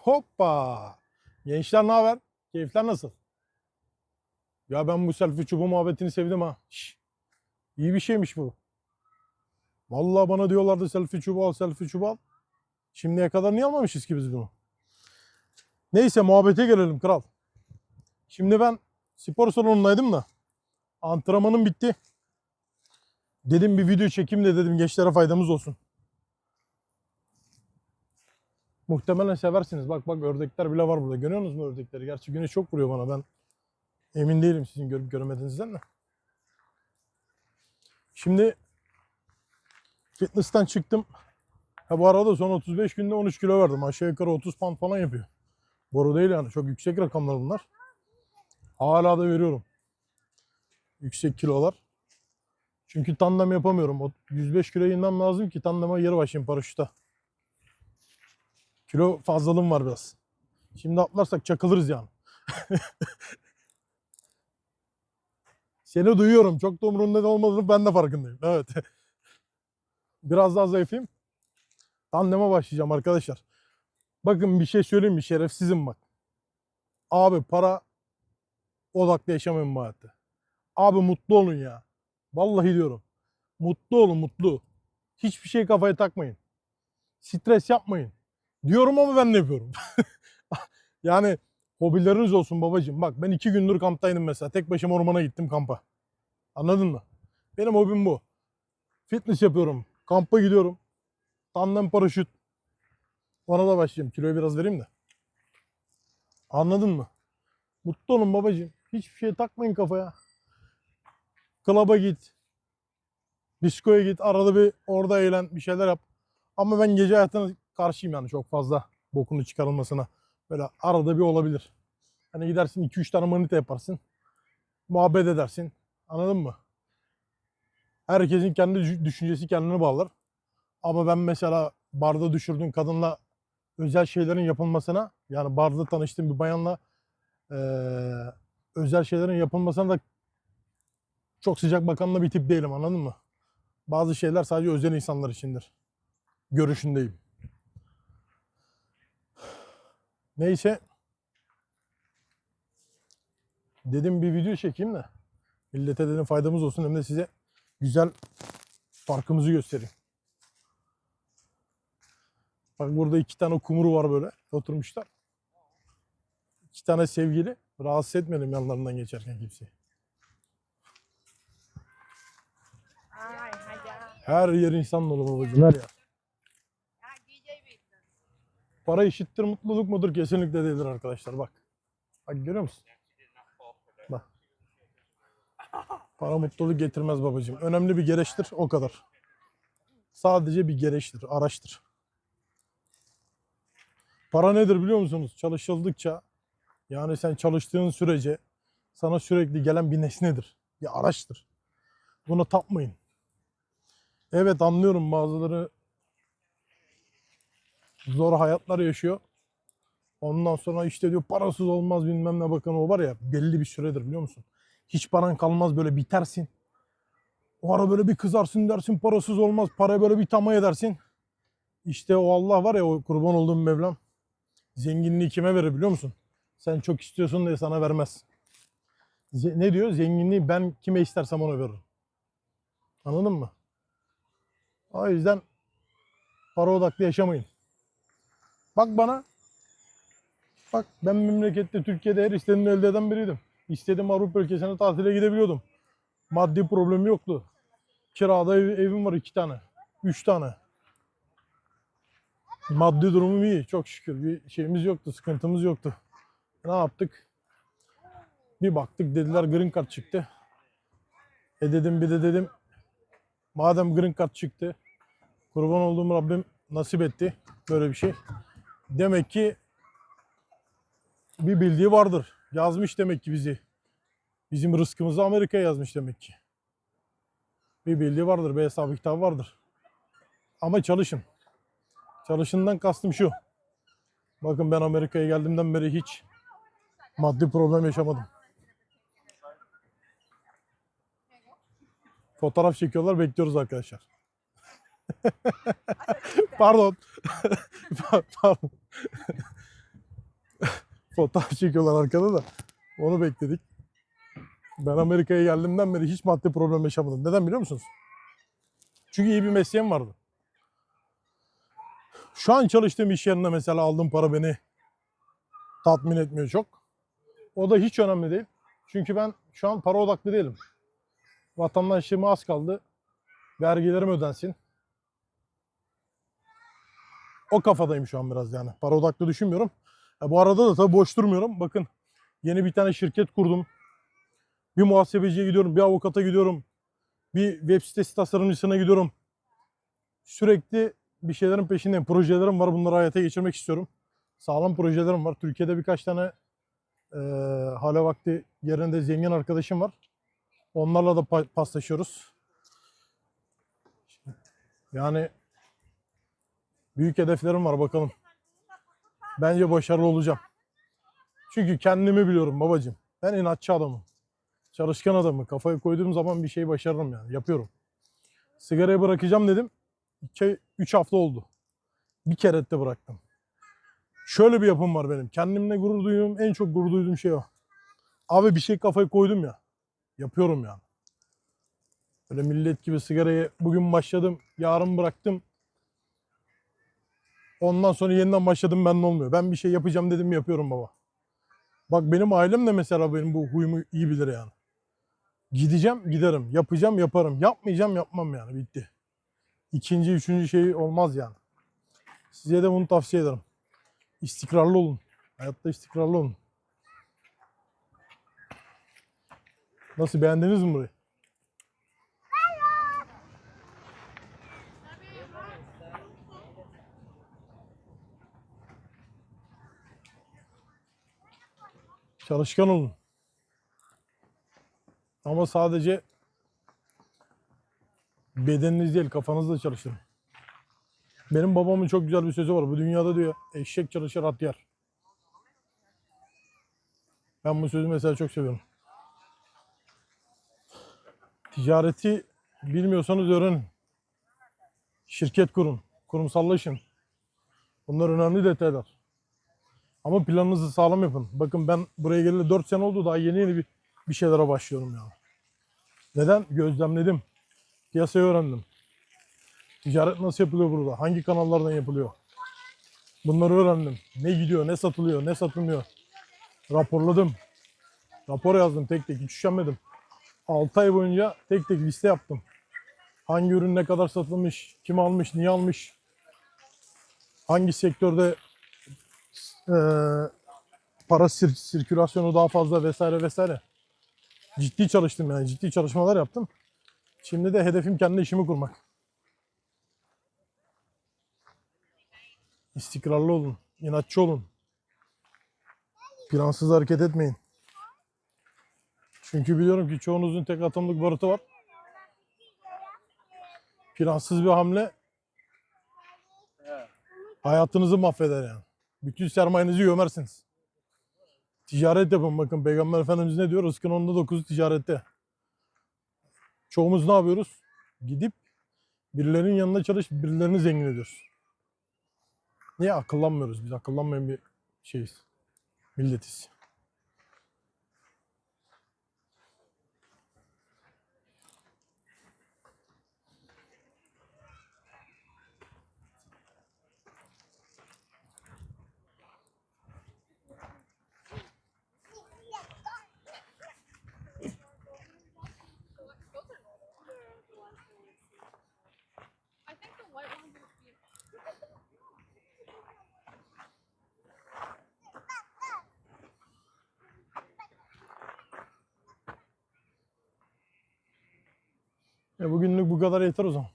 Hoppa. Gençler ne haber? Keyifler nasıl? Ya ben bu selfie çubuğu muhabbetini sevdim ha. Şş. İyi bir şeymiş bu. Vallahi bana diyorlardı selfie çubuğu al, selfie çubuğu al. Şimdiye kadar niye almamışız ki biz bunu? Neyse muhabbete gelelim kral. Şimdi ben spor salonundaydım da antrenmanım bitti. Dedim bir video çekeyim de dedim gençlere faydamız olsun. Muhtemelen seversiniz. Bak bak ördekler bile var burada. Görüyor musunuz mu ördekleri? Gerçi güneş çok vuruyor bana. Ben emin değilim sizin görüp görmediğinizden de. Şimdi fitness'ten çıktım. Ha bu arada son 35 günde 13 kilo verdim. Aşağı yukarı 30 pound falan yapıyor. Boru değil yani. Çok yüksek rakamlar bunlar. Hala da veriyorum. Yüksek kilolar. Çünkü tandem yapamıyorum. O 105 kilo inmem lazım ki tandeme geri başlayayım paraşüte. Kilo fazlalığım var biraz. Şimdi atlarsak çakılırız yani. Seni duyuyorum. Çok da umurunda olmadığını ben de farkındayım. Evet. Biraz daha zayıflayayım. Tandeme başlayacağım arkadaşlar. Bakın bir şey söyleyeyim mi? Şerefsizim bak. Abi para odaklı yaşamayın bu hayatta. Abi mutlu olun ya. Vallahi diyorum. Mutlu olun mutlu. Hiçbir şey kafaya takmayın. Stres yapmayın. Diyorum ama ben de yapıyorum. yani hobileriniz olsun babacığım. Bak ben iki gündür kamptaydım mesela. Tek başıma ormana gittim kampa. Anladın mı? Benim hobim bu. Fitness yapıyorum. Kampa gidiyorum. Tandem paraşüt. Ona da başlayayım. Kiloyu biraz vereyim de. Anladın mı? Mutlu olun babacığım. Hiçbir şey takmayın kafaya. Klaba git. Diskoya git. Arada bir orada eğlen. Bir şeyler yap. Ama ben gece hayatına karşıyım yani çok fazla bokunu çıkarılmasına. Böyle arada bir olabilir. Hani gidersin 2-3 tane manita yaparsın. Muhabbet edersin. Anladın mı? Herkesin kendi düş- düşüncesi kendini bağlar. Ama ben mesela barda düşürdüğün kadınla özel şeylerin yapılmasına yani barda tanıştığım bir bayanla eee, özel şeylerin yapılmasına da çok sıcak bakanla bir tip değilim anladın mı? Bazı şeyler sadece özel insanlar içindir. Görüşündeyim. Neyse. Dedim bir video çekeyim de millete dedim faydamız olsun hem de size güzel farkımızı göstereyim. Bak burada iki tane kumru var böyle oturmuşlar. İki tane sevgili. Rahatsız etmedim yanlarından geçerken kimseyi. Her yer insan dolu babacığım her yer. Para eşittir mutluluk mudur? Kesinlikle değildir arkadaşlar bak. Bak görüyor musun? Bak. Para mutluluk getirmez babacığım. Önemli bir gereçtir o kadar. Sadece bir gereçtir, araçtır. Para nedir biliyor musunuz? Çalışıldıkça yani sen çalıştığın sürece sana sürekli gelen bir nesnedir. Bir araçtır. Buna tapmayın. Evet anlıyorum bazıları zor hayatlar yaşıyor. Ondan sonra işte diyor parasız olmaz bilmem ne bakın o var ya belli bir süredir biliyor musun? Hiç paran kalmaz böyle bitersin. O ara böyle bir kızarsın dersin parasız olmaz. Para böyle bir tamah edersin. İşte o Allah var ya o kurban olduğum Mevlam. Zenginliği kime verir biliyor musun? Sen çok istiyorsun diye sana vermez. Ne diyor? Zenginliği ben kime istersem ona veririm. Anladın mı? O yüzden para odaklı yaşamayın. Bak bana. Bak ben memlekette Türkiye'de her istediğimi elde eden biriydim. İstediğim Avrupa ülkesine tatile gidebiliyordum. Maddi problemi yoktu. Kirada ev- evim var iki tane. Üç tane. Maddi durumum iyi çok şükür. Bir şeyimiz yoktu, sıkıntımız yoktu. Ne yaptık? Bir baktık dediler green card çıktı. E dedim bir de dedim madem green card çıktı kurban olduğum Rabbim nasip etti böyle bir şey. Demek ki bir bildiği vardır. Yazmış demek ki bizi. Bizim rızkımızı Amerika'ya yazmış demek ki. Bir bildiği vardır, bir hesabı kitabı vardır. Ama çalışın. Çalışından kastım şu. Bakın ben Amerika'ya geldiğimden beri hiç maddi problem yaşamadım. Fotoğraf çekiyorlar, bekliyoruz arkadaşlar. Pardon. Pardon. Fotoğraf çekiyorlar arkada da. Onu bekledik. Ben Amerika'ya geldiğimden beri hiç maddi problem yaşamadım. Neden biliyor musunuz? Çünkü iyi bir mesleğim vardı. Şu an çalıştığım iş yerinde mesela aldığım para beni tatmin etmiyor çok. O da hiç önemli değil. Çünkü ben şu an para odaklı değilim. Vatandaşlığıma az kaldı. Vergilerim ödensin. O kafadayım şu an biraz yani. Para odaklı düşünmüyorum. Ya bu arada da tabii boş durmuyorum. Bakın yeni bir tane şirket kurdum. Bir muhasebeciye gidiyorum, bir avukata gidiyorum. Bir web sitesi tasarımcısına gidiyorum. Sürekli bir şeylerin peşindeyim. Projelerim var. Bunları hayata geçirmek istiyorum. Sağlam projelerim var. Türkiye'de birkaç tane eee hala vakti yerinde zengin arkadaşım var. Onlarla da pa- paslaşıyoruz. Yani büyük hedeflerim var bakalım. Bence başarılı olacağım. Çünkü kendimi biliyorum babacığım. Ben inatçı adamım. Çalışkan adamım. Kafaya koyduğum zaman bir şey başarırım yani. Yapıyorum. Sigarayı bırakacağım dedim. 3 hafta oldu. Bir kere de bıraktım. Şöyle bir yapım var benim. Kendimle gurur duyduğum, en çok gurur duyduğum şey o. Abi bir şey kafaya koydum ya. Yapıyorum yani. Böyle millet gibi sigarayı bugün başladım, yarın bıraktım. Ondan sonra yeniden başladım ben olmuyor. Ben bir şey yapacağım dedim yapıyorum baba. Bak benim ailem de mesela benim bu huyumu iyi bilir yani. Gideceğim giderim. Yapacağım yaparım. Yapmayacağım yapmam yani bitti. İkinci, üçüncü şey olmaz yani. Size de bunu tavsiye ederim. İstikrarlı olun. Hayatta istikrarlı olun. Nasıl beğendiniz mi burayı? Çalışkan olun. Ama sadece bedeniniz değil kafanızla çalışın. Benim babamın çok güzel bir sözü var. Bu dünyada diyor eşek çalışır at yer. Ben bu sözü mesela çok seviyorum. Ticareti bilmiyorsanız öğrenin. Şirket kurun. Kurumsallaşın. Bunlar önemli detaylar. Ama planınızı sağlam yapın. Bakın ben buraya geleli 4 sene oldu. Daha yeni yeni bir, bir şeylere başlıyorum yani. Neden? Gözlemledim. Piyasayı öğrendim. Ticaret nasıl yapılıyor burada? Hangi kanallardan yapılıyor? Bunları öğrendim. Ne gidiyor, ne satılıyor, ne satılmıyor. Raporladım. Rapor yazdım tek tek. Hiç üşenmedim. 6 ay boyunca tek tek liste yaptım. Hangi ürün ne kadar satılmış, kim almış, niye almış, hangi sektörde eee, para sir- sirkülasyonu daha fazla vesaire vesaire. Ciddi çalıştım yani ciddi çalışmalar yaptım. Şimdi de hedefim kendi işimi kurmak. İstikrarlı olun, inatçı olun. Plansız hareket etmeyin. Çünkü biliyorum ki çoğunuzun tek atımlık barutu var. Plansız bir hamle hayatınızı mahveder yani. Bütün sermayenizi gömersiniz. Ticaret yapın bakın Peygamber Efendimiz ne diyor? Rızkın onda dokuzu ticarette. Çoğumuz ne yapıyoruz? Gidip birilerinin yanında çalış, birilerini zengin ediyoruz. Niye akıllanmıyoruz? Biz akıllanmayan bir şeyiz. Milletiz. E bugünlük bu kadar yeter o zaman.